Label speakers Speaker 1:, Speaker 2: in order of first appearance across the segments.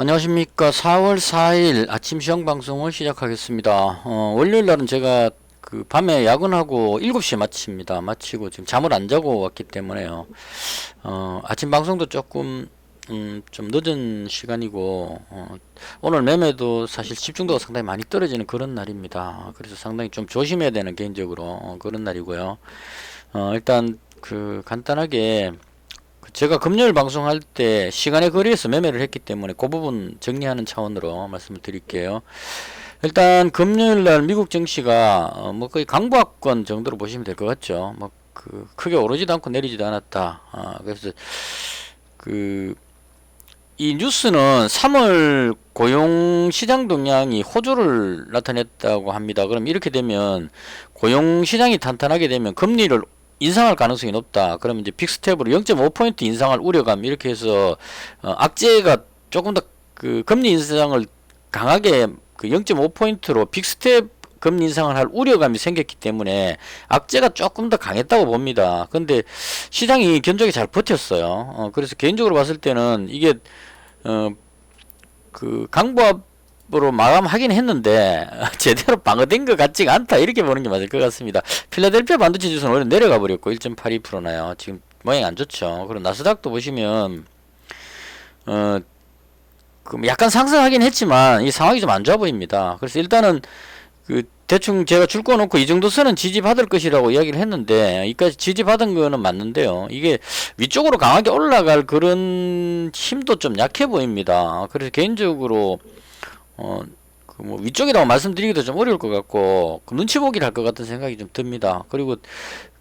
Speaker 1: 안녕하십니까. 4월 4일 아침 시험 방송을 시작하겠습니다. 어, 월요일 날은 제가 그 밤에 야근하고 7시에 마칩니다. 마치고 지금 잠을 안 자고 왔기 때문에요. 어, 아침 방송도 조금 음, 좀 늦은 시간이고 어, 오늘 매매도 사실 집중도가 상당히 많이 떨어지는 그런 날입니다. 그래서 상당히 좀 조심해야 되는 개인적으로 어, 그런 날이고요. 어, 일단 그 간단하게 그 제가 금요일 방송할 때 시간의 거리에서 매매를 했기 때문에 그 부분 정리하는 차원으로 말씀을 드릴게요. 일단 금요일 날 미국 증시가 어, 뭐 거의 강보합권 정도로 보시면 될 것 같죠. 뭐 그 크게 오르지도 않고 내리지도 않았다. 아, 그래서 그 이 뉴스는 3월 고용 시장 동향이 호조를 나타냈다고 합니다. 그럼 이렇게 되면 고용 시장이 탄탄하게 되면 금리를 인상할 가능성이 높다. 그러면 이제 빅스텝으로 0.5포인트 인상할 우려감 이렇게 해서 어, 악재가 조금 더 그 금리 인상을 강하게 그 0.5포인트로 빅스텝 금리 인상을 할 우려감이 생겼기 때문에 악재가 조금 더 강했다고 봅니다. 근데 시장이 견적이 잘 버텼어요. 어, 그래서 개인적으로 봤을 때는 이게 어, 그 강보합 으로 마감하긴 했는데 제대로 방어된 것 같지가 않다 이렇게 보는 게 맞을 것 같습니다. 필라델피아 반도체 지수는 오늘 내려가 버렸고 1.82%나요. 지금 모양이 안 좋죠. 그리고 나스닥도 보시면 어, 그 약간 상승하긴 했지만 이 상황이 좀 안 좋아 보입니다. 그래서 일단은 그 대충 제가 줄거 놓고 이 정도 선은 지지받을 것이라고 이야기를 했는데 이까지 지지받은 거는 맞는데요. 이게 위쪽으로 강하게 올라갈 그런 힘도 좀 약해 보입니다. 그래서 개인적으로 어 그 뭐 위쪽이라고 말씀드리기도 좀 어려울 것 같고 그 눈치 보기를 할 것 같은 생각이 좀 듭니다. 그리고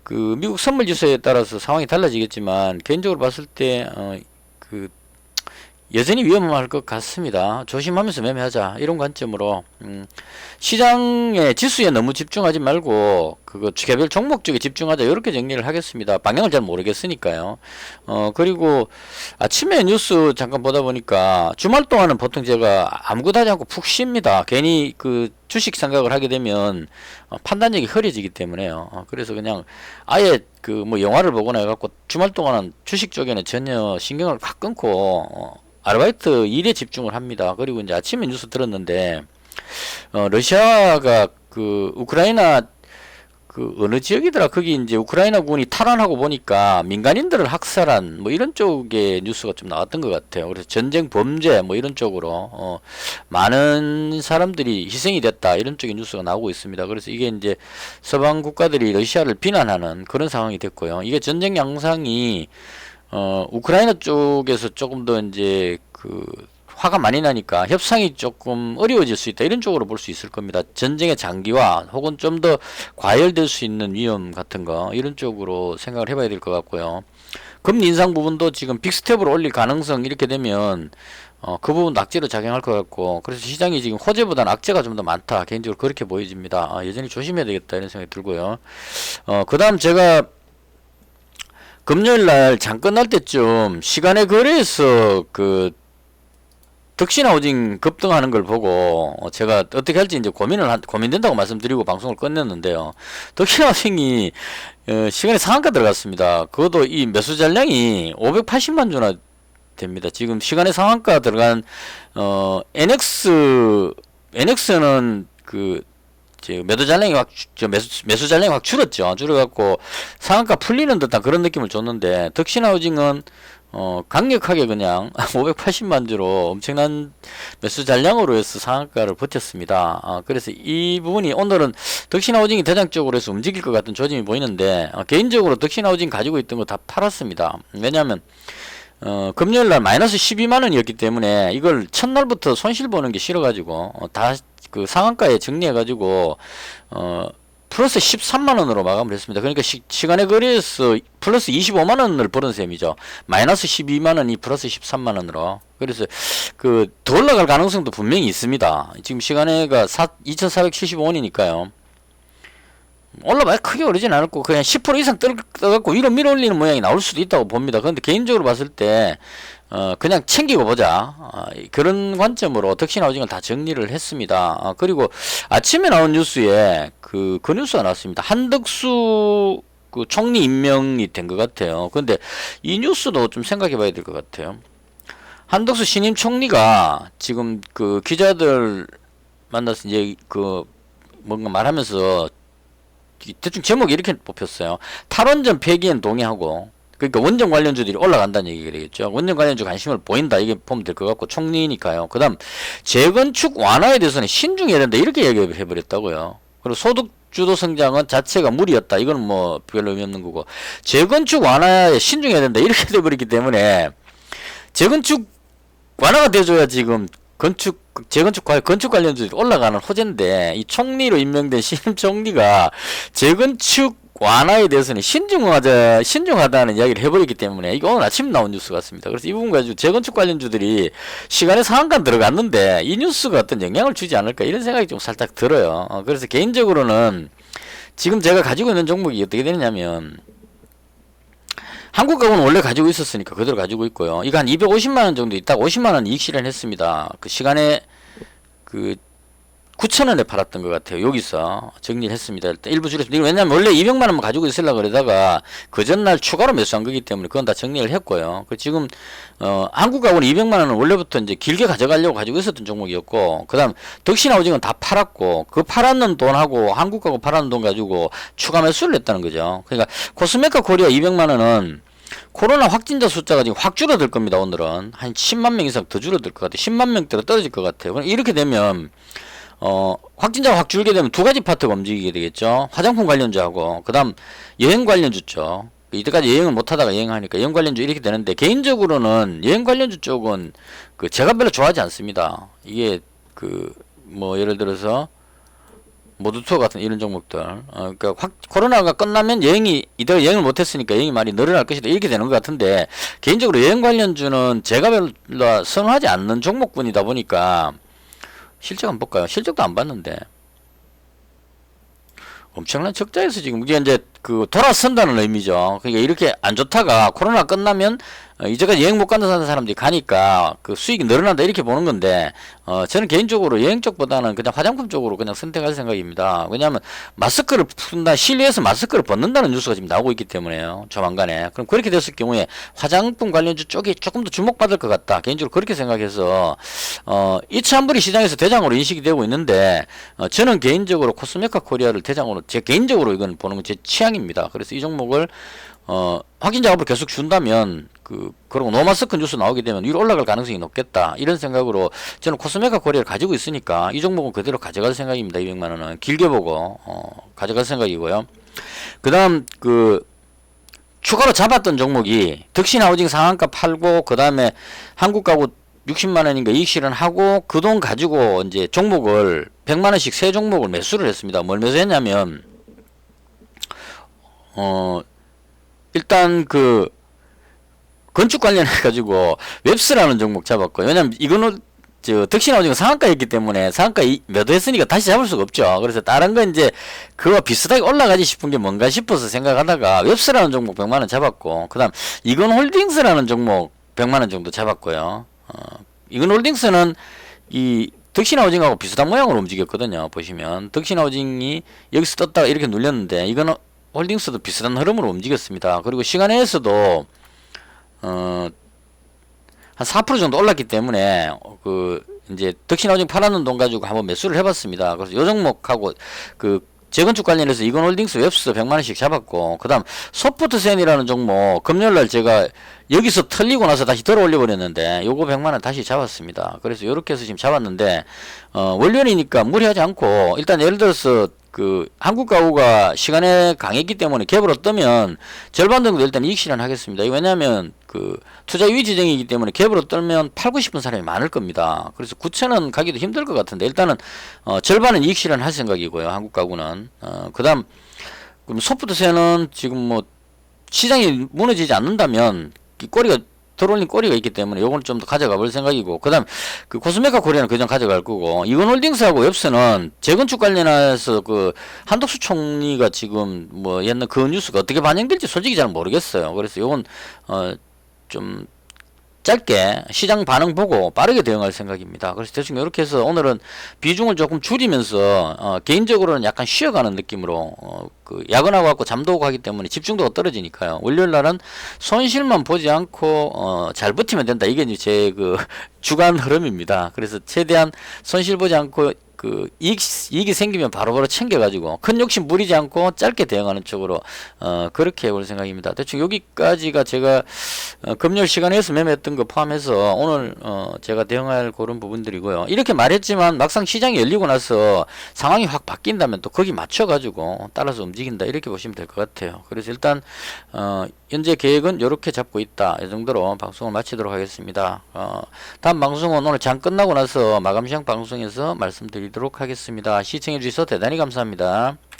Speaker 1: 그 미국 선물 지수에 따라서 상황이 달라지겠지만 개인적으로 봤을 때어그 여전히 위험할 것 같습니다. 조심하면서 매매하자 이런 관점으로 음, 시장의 지수에 너무 집중하지 말고 그거 개별 종목 쪽에 집중하자 이렇게 정리를 하겠습니다. 방향을 잘 모르겠으니까요. 어 그리고 아침에 뉴스 잠깐 보다 보니까 주말 동안은 보통 제가 아무것도 하지 않고 푹 쉽니다. 괜히 그 주식 생각을 하게 되면 어, 판단력이 흐려지기 때문에요. 어, 그래서 그냥 아예 그 뭐 영화를 보거나 해갖고 주말 동안은 주식 쪽에는 전혀 신경을 확 끊고 어, 아르바이트 일에 집중을 합니다. 그리고 이제 아침에 뉴스 들었는데 어, 러시아가 그 우크라이나 그 어느 지역이더라 거기 이제 우크라이나군이 탈환하고 보니까 민간인들을 학살한 뭐 이런 쪽의 뉴스가 좀 나왔던 것 같아요. 그래서 전쟁 범죄 뭐 이런 쪽으로 어 많은 사람들이 희생이 됐다 이런 쪽의 뉴스가 나오고 있습니다. 그래서 이게 이제 서방 국가들이 러시아를 비난하는 그런 상황이 됐고요. 이게 전쟁 양상이 어 우크라이나 쪽에서 조금 더 이제 그 화가 많이 나니까 협상이 조금 어려워질 수 있다 이런 쪽으로 볼 수 있을 겁니다. 전쟁의 장기화 혹은 좀 더 과열될 수 있는 위험 같은 거 이런 쪽으로 생각을 해봐야 될 것 같고요. 금리 인상 부분도 지금 빅스텝으로 올릴 가능성 이렇게 되면 어, 그 부분 낙제로 작용할 것 같고 그래서 시장이 지금 호재보다는 악재가 좀 더 많다 개인적으로 그렇게 보여집니다. 아, 여전히 조심해야 되겠다 이런 생각이 들고요. 어, 그 다음 제가 금요일 날 장 끝날 때쯤 시간의 거래에서 그 덕신하우징 급등하는 걸 보고 어, 제가 어떻게 할지 이제 고민을 한, 고민된다고 말씀드리고 방송을 끝냈는데요. 덕신하우징이 어, 시간에 상한가 들어갔습니다. 그것도 이 매수 잔량이 580만 주나 됩니다. 지금 시간에 상한가 들어간 어 NX NX는 그 매도 잔량이 확저 매수 매수 잔량이 확 줄었죠. 줄어갖고 상한가 풀리는 듯한 그런 느낌을 줬는데 덕신하우징은 어, 강력하게 그냥 580만 주로 엄청난 매수 잔량으로 해서 상한가를 버텼습니다. 어, 그래서 이 부분이 오늘은 덕신하우징이 대장적으로 해서 움직일 것 같은 조짐이 보이는데 어, 개인적으로 덕신하우징 가지고 있던 거 다 팔았습니다. 왜냐하면 어, 금요일 날 마이너스 12만 원이었기 때문에 이걸 첫날부터 손실 보는 게 싫어가지고 어, 다그 상한가에 정리해가지고 어, 플러스 13만 원으로 마감을 했습니다. 그러니까 시, 간의 거래에서 플러스 25만 원을 벌은 셈이죠. 마이너스 12만 원이 플러스 13만 원으로. 그래서 그 더 올라갈 가능성도 분명히 있습니다. 지금 시간에가 2,475원이니까요. 올라봐야 크게 오르진 않을 거고 그냥 10% 이상 떠, 떠갖고 위로 밀어 올리는 모양이 나올 수도 있다고 봅니다. 그런데 개인적으로 봤을 때 어, 그냥 챙기고 보자. 어, 그런 관점으로 덕신 하우징을 다 정리를 했습니다. 어, 그리고 아침에 나온 뉴스에 그, 그 뉴스가 나왔습니다. 한덕수 그 총리 임명이 된 것 같아요. 근데 이 뉴스도 좀 생각해 봐야 될 것 같아요. 한덕수 신임 총리가 지금 그 기자들 만나서 이제 그 뭔가 말하면서 이- 대충 제목이 이렇게 뽑혔어요. 탈원전 폐기엔 동의하고 그러니까 원전 관련주들이 올라간다는 얘기가 되겠죠. 원전 관련주 관심을 보인다 이게 보면 될 것 같고 총리니까요. 그 다음 재건축 완화에 대해서는 신중해야 된다 이렇게 얘기해 버렸다고요. 그리고 소득 주도 성장은 자체가 무리였다. 이건 뭐 별로 의미 없는 거고 재건축 완화에 신중해야 된다 이렇게 돼 버렸기 때문에 재건축 완화가 돼줘야 지금 건축 재건축 관 건축 관련주들이 올라가는 호재인데 이 총리로 임명된 신임 총리가 재건축 완화에 대해서는 신중하자 신중하다는 이야기를 해버렸기 때문에 이거 오늘 아침 나온 뉴스 같습니다. 그래서 이 부분 가지고 재건축 관련주들이 시간에 상한가 들어갔는데 이 뉴스가 어떤 영향을 주지 않을까 이런 생각이 좀 살짝 들어요. 어, 그래서 개인적으로는 지금 제가 가지고 있는 종목이 어떻게 되느냐면 한국가구는 원래 가지고 있었으니까 그대로 가지고 있고요. 이거 한 250만 원 정도 있다가 50만 원 이익 실현했습니다. 그 시간에 그 9천 원에 팔았던 것 같아요. 여기서 정리를 했습니다. 일단 일부 줄였습니다. 왜냐하면 원래 200만 원만 가지고 있으려고 그러다가 그 전날 추가로 매수한 거기 때문에 그건 다 정리를 했고요. 그 지금 어 한국가구는 200만 원은 원래부터 이제 길게 가져가려고 가지고 있었던 종목이었고 그다음 덕신하우징은 다 팔았고 그 팔았는 돈하고 한국가구 팔았는 돈 가지고 추가 매수를 했다는 거죠. 그러니까 코스메카 코리아 200만 원은 코로나 확진자 숫자가 지금 확 줄어들 겁니다. 오늘은 한 10만 명 이상 더 줄어들 것 같아요. 10만 명대로 떨어질 것 같아요. 그럼 이렇게 되면 어, 확진자가 확 줄게 되면 두 가지 파트가 움직이게 되겠죠. 화장품 관련주하고, 그 다음 여행 관련주 쪽. 이때까지 여행을 못 하다가 여행하니까 여행 관련주 이렇게 되는데, 개인적으로는 여행 관련주 쪽은 그 제가 별로 좋아하지 않습니다. 이게 그, 뭐, 예를 들어서, 모두 투어 같은 이런 종목들. 어, 그러니까 확, 코로나가 끝나면 여행이, 이대로 여행을 못했으니까 여행이 많이 늘어날 것이다. 이렇게 되는 것 같은데, 개인적으로 여행 관련주는 제가 별로 선호하지 않는 종목군이다 보니까, 실적 한번 볼까요? 실적도 안 봤는데 엄청난 적자에서 지금 이게 이제 그 돌아선다는 의미죠. 그러니까 이렇게 안 좋다가 코로나 끝나면 어, 이제까지 여행 못 간다는 사람들이 가니까 그 수익이 늘어난다 이렇게 보는 건데 어 저는 개인적으로 여행 쪽보다는 그냥 화장품 쪽으로 그냥 선택할 생각입니다. 왜냐하면 마스크를 푼다 실내에서 마스크를 벗는다는 뉴스가 지금 나오고 있기 때문에요. 조만간에 그럼 그렇게 됐을 경우에 화장품 관련주 쪽이 조금 더 주목받을 것 같다. 개인적으로 그렇게 생각해서 어 이차한불이 시장에서 대장으로 인식이 되고 있는데 어 저는 개인적으로 코스메카 코리아를 대장으로 제 개인적으로 이건 보는 건 제 취향 입니다. 그래서 이 종목을 어, 확진자 가을 계속 준다면, 그, 그리고 노마스크 뉴스 나오게 되면 위로 올라갈 가능성이 높겠다. 이런 생각으로 저는 코스메카 코리아를 가지고 있으니까 이 종목은 그대로 가져갈 생각입니다. 200만 원은. 길게 보고, 어, 가져갈 생각이고요. 그 다음, 그, 추가로 잡았던 종목이 덕신하우징 상한가 팔고, 그 다음에 한국가구 60만원인가 이익 실현하고, 그 돈 가지고 이제 종목을 100만원씩 세 종목을 매수를 했습니다. 뭘 매수했냐면, 어, 일단 그 건축 관련해 가지고 웹스라는 종목 잡았고 왜냐면 이거는 저 덕신하우징 상한가였기 때문에 상한가 이- 매도 했으니까 다시 잡을 수가 없죠. 그래서 다른 건 이제 그와 비슷하게 올라가지 싶은 게 뭔가 싶어서 생각하다가 웹스라는 종목 100만 원 잡았고 그다음 이건 홀딩스라는 종목 100만 원 정도 잡았고요. 어, 이건 홀딩스는 이 덕신하우징하고 비슷한 모양으로 움직였거든요. 보시면 덕신하우징이 여기서 떴다가 이렇게 눌렸는데 이거는 홀딩스도 비슷한 흐름으로 움직였습니다. 그리고 시간에서도 어, 한 4% 정도 올랐기 때문에 어, 그 이제 덕신하우징 팔았는 돈 가지고 한번 매수를 해봤습니다. 그래서 요 종목하고 그 재건축 관련해서 이건 홀딩스 웹스 100만 원씩 잡았고 그다음 소프트센이라는 종목 금요일 날 제가 여기서 털리고 나서 다시 들어 올려 버렸는데 요거 100만 원 다시 잡았습니다. 그래서 요렇게 해서 지금 잡았는데 어 월요일이니까 무리하지 않고 일단 예를 들어서 그 한국 가구가 시간에 강했기 때문에 갭으로 뜨면 절반 정도 일단 이익 실현하겠습니다. 왜냐하면 그 투자 유의 지정이기 때문에 갭으로 떨면 팔고 싶은 사람이 많을 겁니다. 그래서 9천원 가기도 힘들 것 같은데 일단은 어 절반은 이익 실현할 생각이고요. 한국 가구는 어 그다음 그럼 소프트세는 지금 뭐 시장이 무너지지 않는다면 이 꼬리가 들어올린 꼬리가 있기 때문에 요거는 좀 더 가져가 볼 생각이고 그다음 그 코스메카 코리아는 그냥 가져갈 거고 이건홀딩스하고 웹스는 재건축 관련해서 그 한덕수 총리가 지금 뭐 옛날 그 뉴스가 어떻게 반영될지 솔직히 잘 모르겠어요. 그래서 요건 어좀 짧게 시장 반응 보고 빠르게 대응할 생각입니다. 그래서 대충 이렇게 해서 오늘은 비중을 조금 줄이면서 어, 개인적으로는 약간 쉬어가는 느낌으로 어, 그 야근하고 갖고 잠도 하기 때문에 집중도가 떨어지니까요. 월요일 날은 손실만 보지 않고 어, 잘 버티면 된다. 이게 이제 제 그 주간 흐름입니다. 그래서 최대한 손실 보지 않고 그 이익, 이익이 생기면 바로바로 챙겨가지고 큰 욕심 부리지 않고 짧게 대응하는 쪽으로 어 그렇게 해볼 생각입니다. 대충 여기까지가 제가 어, 금요일 시간에서 매매했던 거 포함해서 오늘 어 제가 대응할 그런 부분들이고요. 이렇게 말했지만 막상 시장이 열리고 나서 상황이 확 바뀐다면 또 거기 맞춰가지고 따라서 움직인다 이렇게 보시면 될 것 같아요. 그래서 일단 어 현재 계획은 이렇게 잡고 있다 이 정도로 방송을 마치도록 하겠습니다. 어 다음 방송은 오늘 장 끝나고 나서 마감 시장 방송에서 말씀드 리도록 하겠습니다. 시청해 주셔서 대단히 감사합니다.